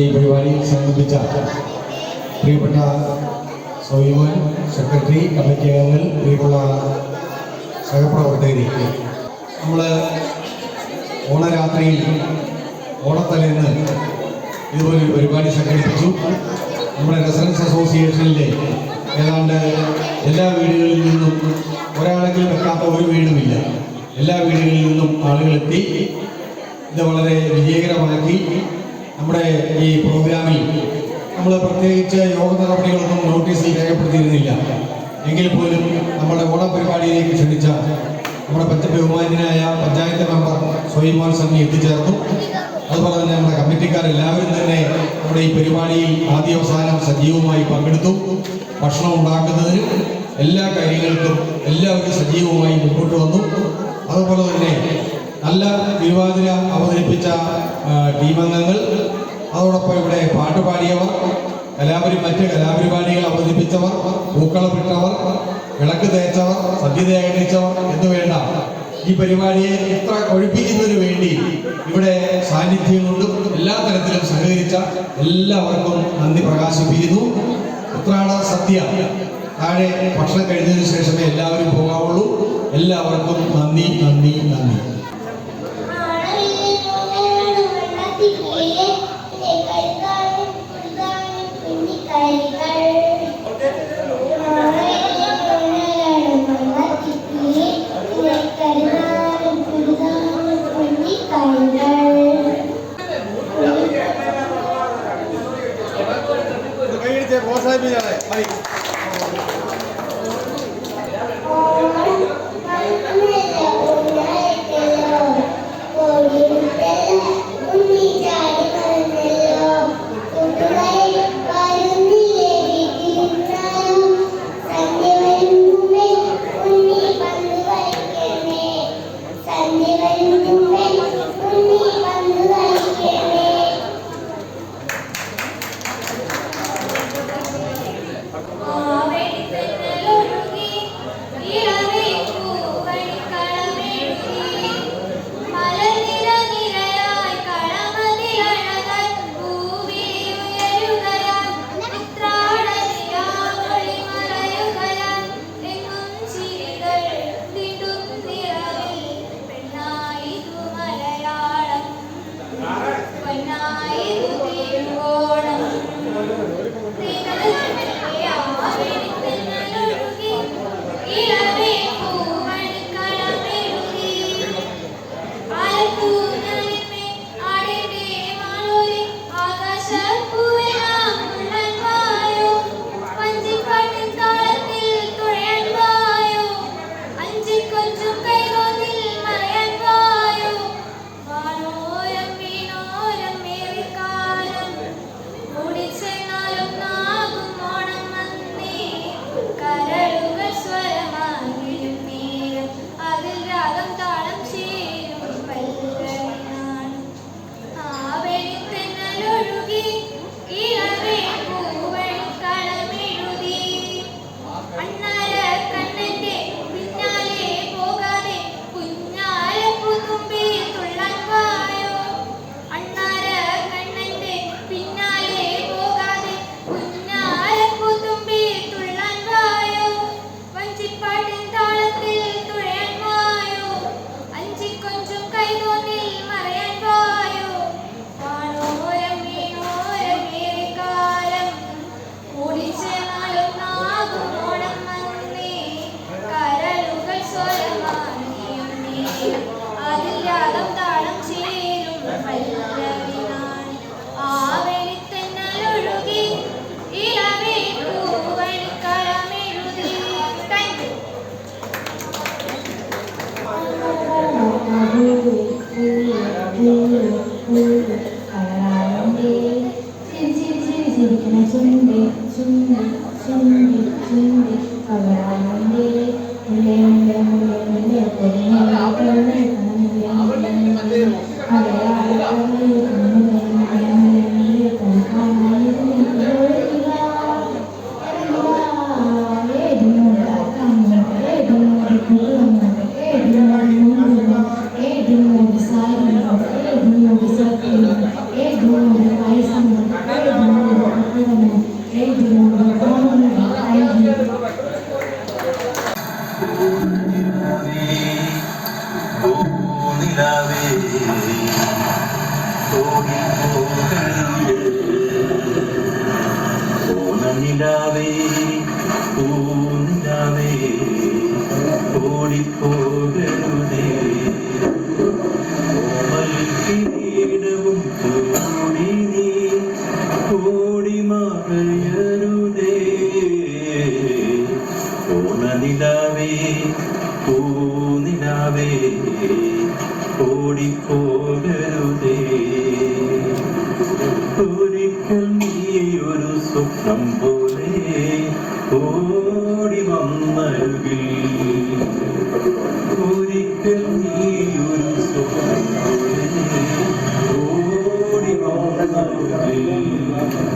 ഈ പരിപാടിയിൽ സംബന്ധിച്ച പ്രിയപ്പെട്ട സൗമ്യൻ സെക്രട്ടറി കമ്മിറ്റി അംഗങ്ങൾ പ്രിയപ്പെട്ട സഹപ്രവർത്തകരെ. നമ്മൾ ഓണരാത്രിയിൽ ഓണത്തലേന്ന് ഇതുപോലെ ഒരു പരിപാടി സംഘടിപ്പിച്ചു. നമ്മുടെ റെസിഡൻസ് അസോസിയേഷനിലെ ഏതാണ്ട് എല്ലാ വീടുകളിൽ നിന്നും ഒരാളെങ്കിലും വെക്കാത്ത ഒരു വീടുമില്ല. എല്ലാ വീടുകളിൽ നിന്നും ആളുകളെത്തി. ഇത് വളരെ വിജയകരമാക്കി. നമ്മുടെ ഈ പ്രോഗ്രാമിൽ നമ്മൾ പ്രത്യേകിച്ച് യോഗ നടപടികളൊന്നും നോട്ടീസിൽ രേഖപ്പെടുത്തിയിരുന്നില്ല. എങ്കിൽ പോലും നമ്മുടെ ഓണപരിപാടിയിലേക്ക് ക്ഷണിച്ച നമ്മുടെ പച്ചപ്പ് ബഹുമാന്യനായ പഞ്ചായത്ത് മെമ്പർ സ്വയംമോൻ സംഘി എത്തിച്ചേർന്നു. അതുപോലെ തന്നെ നമ്മുടെ കമ്മിറ്റിക്കാരെല്ലാവരും തന്നെ നമ്മുടെ ഈ പരിപാടിയിൽ ആദ്യാവസാനം സജീവമായി പങ്കെടുത്തു. ഭക്ഷണം ഉണ്ടാക്കുന്നതിന് എല്ലാ കാര്യങ്ങൾക്കും എല്ലാവരും സജീവമായി മുമ്പോട്ട് വന്നു. അതുപോലെ തന്നെ നല്ല തിരുവാതിര അവതരിപ്പിച്ച ടീമംഗങ്ങൾ അതോടൊപ്പം ഇവിടെ പാട്ട് പാടിയവർ കലാപരി മറ്റ് കലാപരിപാടികൾ അവതരിപ്പിച്ചവർ പൂക്കളമിട്ടവർ വിളക്ക് തേച്ചവർ സദ്യ തയ്യാറിച്ചവർ എന്ന് വേണ്ട. ഈ പരിപാടിയെ ഇത്ര ഒഴിപ്പിക്കുന്നതിന് വേണ്ടി ഇവിടെ സാന്നിധ്യം കൊണ്ടും എല്ലാ തരത്തിലും സഹകരിച്ച എല്ലാവർക്കും നന്ദി പ്രകാശിപ്പിക്കുന്നു. ഉത്രാട സദ്യ താഴെ ഭക്ഷണം കഴിഞ്ഞതിന് ശേഷമേ എല്ലാവരും പോകാവുള്ളൂ. എല്ലാവർക്കും നന്ദി നന്ദി നന്ദി. me. പായസം നിലവേ ഓണമിലാവേ പൂനിലാവേ ഓടിപ്പോകരുതേ ഓമൽ കിരീടവും കൂടി നീ കൂടി മറയരുതേ ഓണനിലാവേ പൂ സ്വപ്നം പോലെ ഓടി വന്നരുകിൽ ഒരിക്കൽ നീയൊരു സ്വപ്നം പോലെ ഓടി വന്നരുകിൽ നിലാവേ